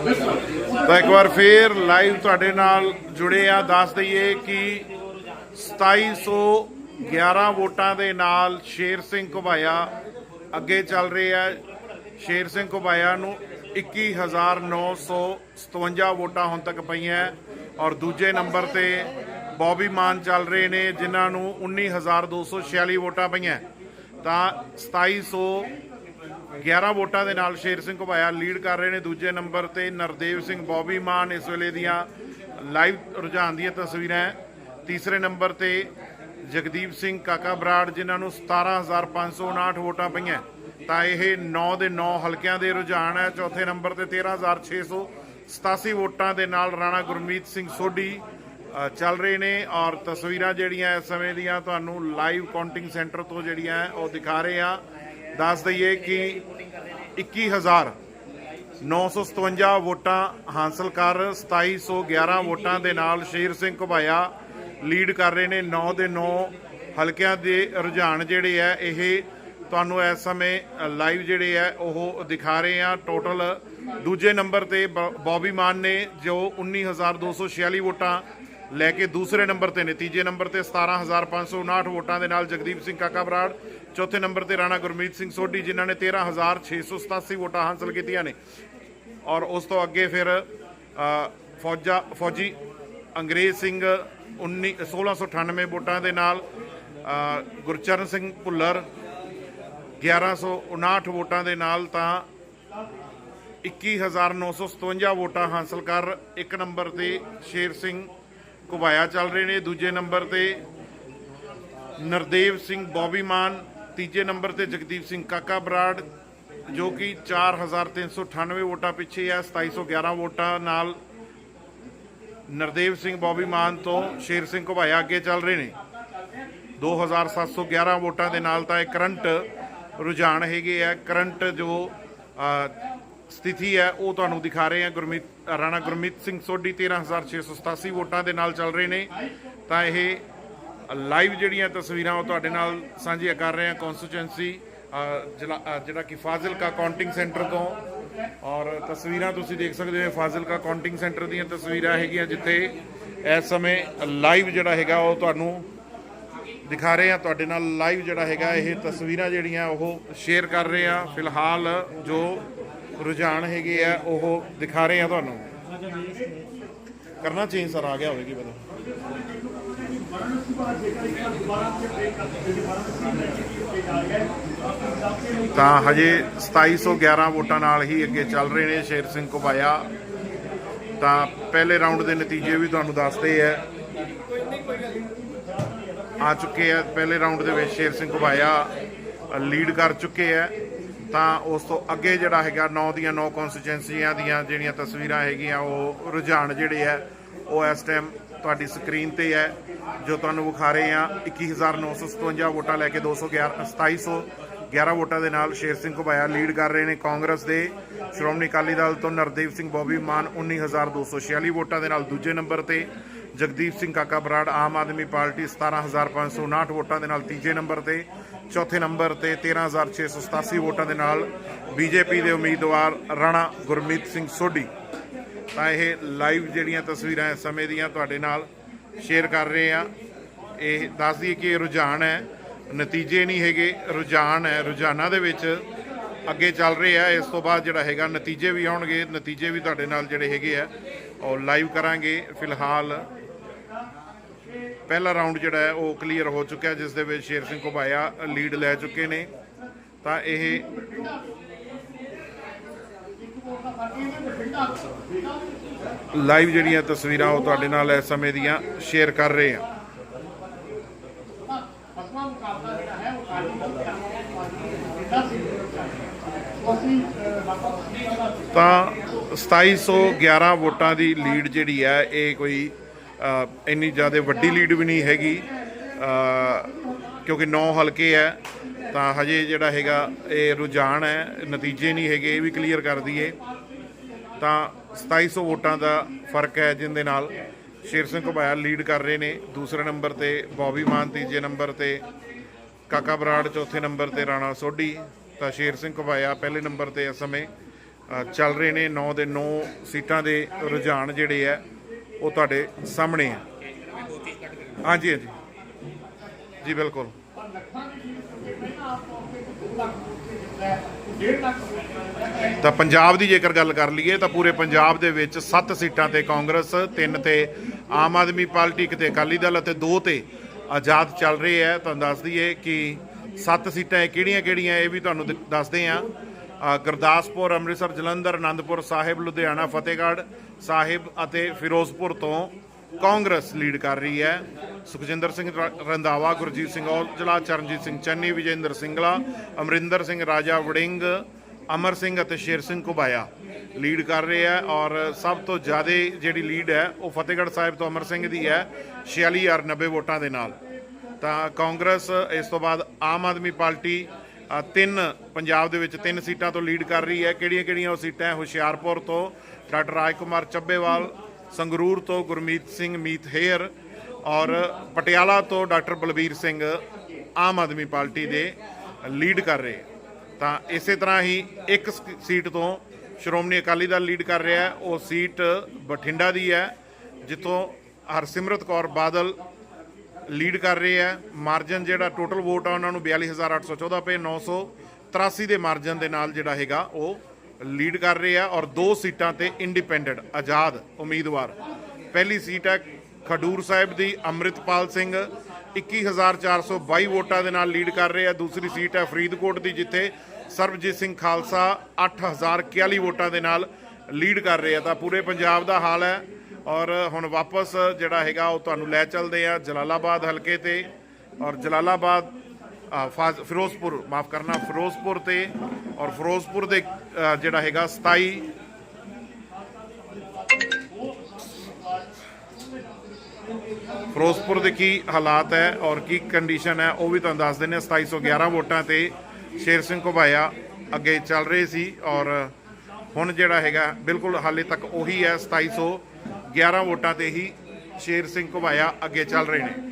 ਤਾਂ ਇੱਕ ਵਾਰ ਫੇਰ ਲਾਈਵ ਤੁਹਾਡੇ ਨਾਲ ਜੁੜੇ ਆ। ਦੱਸ ਦਈਏ ਕਿ 2711 ਵੋਟਾਂ ਦੇ ਨਾਲ ਸ਼ੇਰ ਸਿੰਘ ਘੁਬਾਇਆ ਅੱਗੇ ਚੱਲ ਰਹੇ ਆ ਸ਼ੇਰ ਸਿੰਘ ਘੁਬਾਇਆ ਨੂੰ 21957 ਵੋਟਾਂ ਹੁਣ ਤੱਕ ਪਈਆਂ ਔਰ ਦੂਜੇ ਨੰਬਰ ਤੇ ਬੌਬੀ ਮਾਨ ਚੱਲ ਰਹੇ ਨੇ, ਜਿਨ੍ਹਾਂ ਨੂੰ 19246 ਵੋਟਾਂ ਪਈਆਂ। ਤਾਂ 2700 11 ਵੋਟਾਂ ਦੇ ਨਾਲ ਸ਼ੇਰ ਸਿੰਘ ਘੁਬਾਇਆ ਲੀਡ ਕਰ ਰਹੇ ਨੇ ਦੂਜੇ ਨੰਬਰ ਤੇ ਨਰਦੇਵ ਸਿੰਘ, ਬੌਬੀ ਮਾਨ ਇਸ ਵੇਲੇ ਦੀਆਂ ਲਾਈਵ ਰੁਝਾਨ ਦੀਆਂ ਤਸਵੀਰਾਂ ਹੈ। ਤੀਸਰੇ ਨੰਬਰ ਤੇ ਜਗਦੀਪ ਸਿੰਘ ਕਾਕਾ ਬਰਾੜ, ਜਿਨ੍ਹਾਂ ਨੂੰ 17559 ਵੋਟਾਂ ਪਈਆਂ। ਤਾਂ ਇਹ 9 ਦੇ 9 ਹਲਕਿਆਂ ਦੇ ਰੁਝਾਨ ਹੈ। ਚੌਥੇ ਨੰਬਰ ਤੇ 13687 ਵੋਟਾਂ ਦੇ ਨਾਲ ਰਾਣਾ ਗੁਰਮੀਤ ਸਿੰਘ ਸੋਢੀ ਚੱਲ ਰਹੇ ਨੇ ਔਰ ਤਸਵੀਰਾਂ ਜਿਹੜੀਆਂ ਇਸ ਸਮੇਂ ਦੀਆਂ ਤੁਹਾਨੂੰ ਲਾਈਵ ਕਾਊਂਟਿੰਗ ਸੈਂਟਰ ਤੋਂ ਜਿਹੜੀਆਂ ਹੈ, ਉਹ ਦਿਖਾ ਰਹੇ ਆ ਦੱਸ ਦਈਏ ਕਿ 21000 957 ਵੋਟਾਂ ਹਾਸਲ ਕਰ 2711 ਵੋਟਾਂ ਦੇ ਨਾਲ ਸ਼ੇਰ ਸਿੰਘ ਘੁਬਾਇਆ। ਲੀਡ ਕਰ ਰਹੇ ਨੇ 9 ਦੇ 9 ਹਲਕਿਆਂ ਦੇ ਰੁਝਾਨ ਜਿਹੜੇ ਆ, ਇਹ ਤੁਹਾਨੂੰ ਇਸ ਸਮੇਂ ਲਾਈਵ ਜਿਹੜੇ ਆ, ਉਹ ਦਿਖਾ ਰਹੇ ਆ। ਟੋਟਲ ਦੂਜੇ ਨੰਬਰ ਤੇ ਬ- ਬੌਬੀ ਮਾਨ ਨੇ ਜੋ 19246 ਵੋਟਾਂ ਲੈ ਕੇ ਦੂਸਰੇ ਨੰਬਰ ਤੇ ਨੇ। ਤੀਜੇ ਨੰਬਰ ਤੇ 17559 ਵੋਟਾਂ ਦੇ ਨਾਲ ਜਗਦੀਪ ਸਿੰਘ ਕਾਕਾ ਬਰਾੜ, ਚੌਥੇ ਨੰਬਰ ਤੇ ਰਾਣਾ ਗੁਰਮੀਤ ਸਿੰਘ ਸੋਢੀ, ਜਿਨ੍ਹਾਂ ਨੇ 13687 ਵੋਟਾਂ ਹਾਸਲ ਕੀਤੀਆਂ ਨੇ। ਔਰ ਉਸ ਤੋਂ ਅੱਗੇ ਫਿਰ ਫੌਜਾ, ਫੌਜੀ ਅੰਗਰੇਜ਼ ਸਿੰਘ 19 1698 ਵੋਟਾਂ ਦੇ ਨਾਲ ਗੁਰਚਰਨ ਸਿੰਘ ਭੁੱਲਰ 1159 ਵੋਟਾਂ ਦੇ ਨਾਲ ਤਾਂ 21957 ਵੋਟਾਂ ਹਾਸਲ ਕਰ ਇੱਕ ਨੰਬਰ ਤੇ ਸ਼ੇਰ ਸਿੰਘ ਘੁਬਾਇਆ ਚੱਲ ਰਹੇ ਨੇ। ਦੂਜੇ ਨੰਬਰ ਤੇ ਨਰਦੇਵ ਸਿੰਘ ਬੌਬੀ ਮਾਨ, ਤੀਜੇ ਨੰਬਰ ਤੇ ਜਗਦੀਪ ਸਿੰਘ ਕਾਕਾ ਬਰਾੜ, ਜੋ ਕਿ 4398 ਵੋਟਾਂ ਪਿੱਛੇ ਹੈ 2711 ਵੋਟਾਂ ਨਾਲ ਨਰਦੇਵ ਸਿੰਘ ਬੌਬੀ ਮਾਨ ਤੋਂ ਸ਼ੇਰ ਸਿੰਘ ਘੁਬਾਇਆ ਅੱਗੇ ਚੱਲ ਰਹੇ ਨੇ। 2711 ਵੋਟਾਂ ਦੇ ਨਾਲ ਤਾਂ ਇਹ ਕਰੰਟ ਰੁਝਾਨ ਹੈਗੇ ਆ। ਕਰੰਟ ਜੋ ਸਥਿਤੀ ਹੈ, ਉਹ ਤੁਹਾਨੂੰ ਦਿਖਾ ਰਹੇ ਹਾਂ। ਗੁਰਮੀਤ ਰਾਣਾ ਗੁਰਮੀਤ ਸਿੰਘ ਸੋਢੀ 13687 ਵੋਟਾਂ ਦੇ ਨਾਲ ਚੱਲ ਰਹੇ ਨੇ। ਤਾਂ ਇਹ ਲਾਈਵ ਜਿਹੜੀਆਂ ਤਸਵੀਰਾਂ ਉਹ ਤੁਹਾਡੇ ਨਾਲ ਸਾਂਝੀਆਂ ਕਰ ਰਹੇ ਆ ਕਨਸਟੀਚੁਐਂਸੀ ਜਿਹੜਾ ਕਿ ਫਾਜ਼ਿਲਕਾ ਕਾਊਂਟਿੰਗ ਸੈਂਟਰ ਤੋਂ। ਔਰ ਤਸਵੀਰਾਂ ਤੁਸੀਂ ਦੇਖ ਸਕਦੇ ਹੋ, ਫਾਜ਼ਿਲਕਾ ਕਾਊਂਟਿੰਗ ਸੈਂਟਰ ਦੀਆਂ ਤਸਵੀਰਾਂ ਹੈਗੀਆਂ, ਜਿੱਥੇ ਇਸ ਸਮੇਂ ਲਾਈਵ ਜਿਹੜਾ ਹੈਗਾ, ਉਹ ਤੁਹਾਨੂੰ ਦਿਖਾ ਰਹੇ ਆ ਤੁਹਾਡੇ ਨਾਲ ਲਾਈਵ ਜਿਹੜਾ ਹੈਗਾ, ਇਹ ਤਸਵੀਰਾਂ ਜਿਹੜੀਆਂ ਉਹ ਸ਼ੇਅਰ ਕਰ ਰਹੇ ਆ ਫਿਲਹਾਲ ਜੋ ਰੁਝਾਨ ਹੈਗੇ ਆ, ਉਹ ਦਿਖਾ ਰਹੇ ਆ ਤੁਹਾਨੂੰ। ਕਰਨਾ ਚੇਂਜ ਸਰ ਆ ਗਿਆ ਹੋਵੇਗੀ ਪਤਾ ਤਾਂ ਹਜੇ 2711 ਵੋਟਾਂ ਨਾਲ ਹੀ ਅੱਗੇ ਚੱਲ ਰਹੇ ਨੇ ਸ਼ੇਰ ਸਿੰਘ ਘੁਬਾਇਆ। ਤਾਂ ਪਹਿਲੇ ਰਾਊਂਡ ਦੇ ਨਤੀਜੇ ਵੀ ਤੁਹਾਨੂੰ ਦੱਸਦੇ ਆ। ਆ ਚੁੱਕੇ ਆ, ਪਹਿਲੇ ਰਾਊਂਡ ਦੇ ਵਿੱਚ ਸ਼ੇਰ ਸਿੰਘ ਘੁਬਾਇਆ ਲੀਡ ਕਰ ਚੁੱਕੇ ਆ। ਤਾਂ ਉਸ ਤੋਂ ਅੱਗੇ ਜਿਹੜਾ ਹੈਗਾ 9 ਦੀਆਂ 9 ਕਨਸਟੀਚੁਐਂਸੀਆਂ ਦੀਆਂ ਜਿਹੜੀਆਂ ਤਸਵੀਰਾਂ ਹੈਗੀਆਂ, ਉਹ ਰੁਝਾਨ ਜਿਹੜੇ ਆ, ਉਹ ਇਸ ਟਾਈਮ ਤੁਹਾਡੀ ਸਕਰੀਨ ਤੇ ਹੈ। ਜੋ ਤੁਹਾਨੂੰ ਵਿਖਾ ਰਹੇ ਆ 21957 ਵੋਟਾਂ ਲੈ ਕੇ 211 2711 ਵੋਟਾਂ ਦੇ ਨਾਲ ਸ਼ੇਰ ਸਿੰਘ ਘੁਬਾਇਆ ਲੀਡ ਕਰ ਰਹੇ ਨੇ ਕਾਂਗਰਸ ਦੇ। ਸ਼੍ਰੋਮਣੀ ਅਕਾਲੀ ਦਲ ਤੋਂ ਨਰਦੇਵ ਸਿੰਘ, ਬੋਬੀ ਮਾਨ 19246 ਵੋਟਾਂ ਦੇ ਨਾਲ ਦੂਜੇ ਨੰਬਰ ਤੇ। ਜਗਦੀਪ ਸਿੰਘ ਕਾਕਾ ਬਰਾੜ, ਆਮ ਆਦਮੀ ਪਾਰਟੀ 17559 ਵੋਟਾਂ ਦੇ ਨਾਲ ਤੀਜੇ ਨੰਬਰ ਤੇ। ਚੌਥੇ ਨੰਬਰ ਤੇ 13687 ਵੋਟਾਂ ਦੇ ਨਾਲ ਬੀਜੇਪੀ ਦੇ ਉਮੀਦਵਾਰ ਰਾਣਾ ਗੁਰਮੀਤ ਸਿੰਘ ਸੋਢੀ। ਤਾਂ ਇਹ ਲਾਈਵ ਜਿਹੜੀਆਂ ਤਸਵੀਰਾਂ ਇਸ ਸਮੇਂ ਦੀਆਂ ਤੁਹਾਡੇ ਨਾਲ ਸ਼ੇਅਰ ਕਰ ਰਹੇ ਆ। ਇਹ ਦੱਸ ਦਈਏ ਕਿ ਇਹ ਰੁਝਾਨ ਹੈ। ਨਤੀਜੇ ਨਹੀਂ ਹੈਗੇ। ਰੁਝਾਨ ਹੈ। ਰੁਝਾਨਾਂ ਦੇ ਵਿੱਚ ਅੱਗੇ ਚੱਲ ਰਹੇ ਆ। ਇਸ ਤੋਂ ਬਾਅਦ ਜਿਹੜਾ ਹੈਗਾ, ਨਤੀਜੇ ਵੀ ਆਉਣਗੇ। ਨਤੀਜੇ ਵੀ ਤੁਹਾਡੇ ਨਾਲ ਜਿਹੜੇ ਹੈਗੇ ਆ, ਉਹ ਲਾਈਵ ਕਰਾਂਗੇ। ਫਿਲਹਾਲ ਪਹਿਲਾ ਰਾਊਂਡ ਜਿਹੜਾ ਹੈ, ਉਹ ਕਲੀਅਰ ਹੋ ਚੁੱਕਿਆ, ਜਿਸ ਦੇ ਵਿੱਚ ਸ਼ੇਰ ਸਿੰਘ ਘੁਬਾਇਆ ਲੀਡ ਲੈ ਚੁੱਕੇ ਨੇ। ਤਾਂ ਇਹ ਲਾਈਵ ਜਿਹੜੀਆਂ ਤਸਵੀਰਾਂ ਉਹ ਤੁਹਾਡੇ ਨਾਲ ਇਸ ਸਮੇਂ ਦੀਆਂ ਸ਼ੇਅਰ ਕਰ ਰਹੇ ਹਾਂ। ਤਾਂ 2711 ਵੋਟਾਂ ਦੀ ਲੀਡ ਜਿਹੜੀ ਹੈ, ਇਹ ਕੋਈ ਇੰਨੀ ਜ਼ਿਆਦਾ ਵੱਡੀ ਲੀਡ ਵੀ ਨਹੀਂ ਹੈਗੀ। ਕਿਉਂਕਿ 9 ਹਲਕੇ ਹੈ, ਤਾਂ ਹਜੇ ਜਿਹੜਾ ਹੈਗਾ ਇਹ ਰੁਝਾਨ ਹੈ, ਨਤੀਜੇ ਨਹੀਂ ਹੈਗੇ, ਇਹ ਵੀ ਕਲੀਅਰ ਕਰ ਦਈਏ। ਤਾਂ 2700 ਵੋਟਾਂ ਦਾ ਫ਼ਰਕ ਹੈ ਜਿੰਦੇ ਨਾਲ। ਸ਼ੇਰ ਸਿੰਘ ਘੁਬਾਇਆ ਲੀਡ ਕਰ ਰਹੇ ਨੇ, ਦੂਸਰੇ ਨੰਬਰ ਤੇ ਬੌਬੀ ਮਾਨ ਤੀਜੇ ਨੰਬਰ ਤੇ, ਕਾਕਾ ਬਰਾੜ ਚੌਥੇ ਨੰਬਰ ਤੇ ਰਾਣਾ ਸੋਢੀ, ਤਾਂ ਸ਼ੇਰ ਸਿੰਘ ਘੁਬਾਇਆ ਪਹਿਲੇ ਨੰਬਰ ਤੇ ਇਸ ਸਮੇਂ ਚੱਲ ਰਹੇ ਨੇ। 9 ਦੇ 9 ਸੀਟਾਂ ਦੇ ਰੁਝਾਨ ਜਿਹੜੇ ਆ ਉਹ ਤੁਹਾਡੇ ਸਾਹਮਣੇ ਆ। ਹਾਂਜੀ ਹਾਂਜੀ। ਜੀ, ਬਿਲਕੁਲ। ਤਾਂ ਪੰਜਾਬ ਦੀ ਜੇਕਰ ਗੱਲ ਕਰ ਲਈਏ, ਤਾਂ ਪੂਰੇ ਪੰਜਾਬ ਦੇ ਵਿੱਚ 7 ਸੀਟਾਂ ਤੇ ਕਾਂਗਰਸ 3 ਤੇ ਆਮ ਆਦਮੀ ਪਾਰਟੀ, ਇੱਕ ਤੇ ਅਕਾਲੀ ਦਲ ਅਤੇ 2 ਤੇ ਆਜ਼ਾਦ ਚੱਲ ਰਹੇ ਹੈ ਤੁਹਾਨੂੰ ਦੱਸ ਦਈਏ ਕਿ 7 ਸੀਟਾਂ ਇਹ ਕਿਹੜੀਆਂ-ਕਿਹੜੀਆਂ, ਇਹ ਵੀ ਤੁਹਾਨੂੰ ਦ- ਦੱਸਦੇ ਆ। ਗੁਰਦਾਸਪੁਰ, ਅੰਮ੍ਰਿਤਸਰ, ਜਲੰਧਰ ਆਨੰਦਪੁਰ ਸਾਹਿਬ, ਲੁਧਿਆਣਾ, ਫਤਿਹਗੜ੍ਹ ਸਾਹਿਬ ਅਤੇ ਫਿਰੋਜ਼ਪੁਰ ਤੋਂ ਕਾਂਗਰਸ ਲੀਡ ਕਰ ਰਹੀ ਹੈ। ਸੁਖਜਿੰਦਰ ਸਿੰਘ ਰ- ਰੰਧਾਵਾ, ਗੁਰਜੀਤ ਸਿੰਘ ਔਜਲਾ, ਚਰਨਜੀਤ ਸਿੰਘ ਚੰਨੀ, ਵਿਜੇਂਦਰ ਸਿੰਗਲਾ, ਅਮਰਿੰਦਰ ਸਿੰਘ ਰਾਜਾ ਵੜਿੰਗ, ਅਮਰ ਸਿੰਘ ਅਤੇ ਸ਼ੇਰ ਸਿੰਘ ਕੁਬਾਇਆ ਲੀਡ ਕਰ ਰਹੇ ਆ ਔਰ ਸਭ ਤੋਂ ਜ਼ਿਆਦਾ ਜਿਹੜੀ ਲੀਡ ਹੈ ਉਹ ਫਤਿਹਗੜ੍ਹ ਸਾਹਿਬ ਤੋਂ ਅਮਰ ਸਿੰਘ ਦੀ ਹੈ 46090 ਵੋਟਾਂ ਦੇ ਨਾਲ। ਤਾਂ ਕਾਂਗਰਸ ਇਸ ਤੋਂ ਬਾਅਦ ਆਮ ਆਦਮੀ ਪਾਰਟੀ ਤਿੰਨ ਪੰਜਾਬ ਦੇ ਵਿੱਚ ਤਿੰਨ ਸੀਟਾਂ ਤੋਂ ਲੀਡ ਕਰ ਰਹੀ ਹੈ। ਕਿਹੜੀਆਂ ਕਿਹੜੀਆਂ ਉਹ ਸੀਟਾਂ? ਹੈ? ਹੁਸ਼ਿਆਰਪੁਰ ਤੋਂ ਡਾਕਟਰ ਰਾਜਕੁਮਾਰ ਚੱਬੇਵਾਲ, ਸੰਗਰੂਰ ਤੋਂ ਗੁਰਮੀਤ ਸਿੰਘ ਮੀਤ ਹੇਅਰ ਔਰ ਪਟਿਆਲਾ ਤੋਂ ਡਾਕਟਰ ਬਲਬੀਰ ਸਿੰਘ ਆਮ ਆਦਮੀ ਪਾਰਟੀ ਦੇ ਲੀਡ ਕਰ ਰਹੇ। ਤਾਂ ਇਸੇ ਤਰ੍ਹਾਂ ਹੀ ਇੱਕ ਸੀਟ ਤੋਂ ਸ਼੍ਰੋਮਣੀ ਅਕਾਲੀ ਦਲ ਲੀਡ ਕਰ ਰਿਹਾ ਉਹ ਸੀਟ ਬਠਿੰਡਾ ਦੀ ਹੈ, ਜਿੱਥੋਂ ਹਰਸਿਮਰਤ ਕੌਰ ਬਾਦਲ ਲੀਡ ਕਰ ਰਹੇ ਆ। ਮਾਰਜਨ ਜਿਹੜਾ ਟੋਟਲ ਵੋਟ ਆ, ਉਹਨਾਂ ਨੂੰ 42814 ਪਏ 983 ਦੇ ਮਾਰਜਨ ਦੇ ਨਾਲ ਜਿਹੜਾ ਹੈਗਾ, ਉਹ ਲੀਡ ਕਰ ਰਹੇ ਆ ਔਰ ਦੋ ਸੀਟਾਂ ਤੇ ਇੰਡੀਪੈਂਡੈਂਟ ਆਜ਼ਾਦ ਉਮੀਦਵਾਰ। ਪਹਿਲੀ ਸੀਟ ਹੈ ਖਡੂਰ ਸਾਹਿਬ ਦੀ, ਅੰਮ੍ਰਿਤਪਾਲ ਸਿੰਘ। 21422 ਵੋਟਾਂ ਦੇ ਨਾਲ ਲੀਡ ਕਰ ਰਹੇ ਆ। ਦੂਸਰੀ ਸੀਟ ਹੈ ਫਰੀਦਕੋਟ ਦੀ, ਜਿੱਥੇ ਸਰਬਜੀਤ ਸਿੰਘ ਖਾਲਸਾ 8041 ਵੋਟਾਂ ਦੇ ਨਾਲ ਲੀਡ ਕਰ ਰਹੇ ਆ। ਤਾਂ ਪੂਰੇ ਪੰਜਾਬ ਦਾ ਹਾਲ ਹੈ। ਔਰ ਹੁਣ ਵਾਪਸ ਜਿਹੜਾ ਹੈਗਾ ਉਹ ਤੁਹਾਨੂੰ ਲੈ ਚੱਲਦੇ ਆ ਜਲਾਲਾਬਾਦ ਹਲਕੇ ਤੇ ਔਰ ਜਲਾਲਾਬਾਦ ਫਾਜ਼- ਫਿਰੋਜ਼ਪੁਰ, ਮਾਫ ਕਰਨਾ, ਫਿਰੋਜ਼ਪੁਰ ਤੇ ਔਰ ਫਿਰੋਜ਼ਪੁਰ ਦੇ ਜਿਹੜਾ ਹੈਗਾ 27 ਫਿਰੋਜ਼ਪੁਰ ਦੇ ਕੀ ਹਾਲਾਤ ਹੈ ਔਰ ਕੀ ਕੰਡੀਸ਼ਨ ਹੈ ਉਹ ਵੀ ਤੁਹਾਨੂੰ ਦੱਸ ਦਿੰਦੇ ਹਾਂ। 2711 ਵੋਟਾਂ ਤੇ ਸ਼ੇਰ ਸਿੰਘ ਘੁਬਾਇਆ ਅੱਗੇ ਚੱਲ ਰਹੇ ਸੀ ਔਰ ਹੁਣ ਜਿਹੜਾ ਹੈਗਾ ਬਿਲਕੁਲ ਹਾਲੇ ਤੱਕ ਉਹੀ ਹੈ 2711 ਵੋਟਾਂ ਤੇ ਹੀ ਸ਼ੇਰ ਸਿੰਘ ਘੁਬਾਇਆ ਅੱਗੇ ਚੱਲ ਰਹੇ ਨੇ।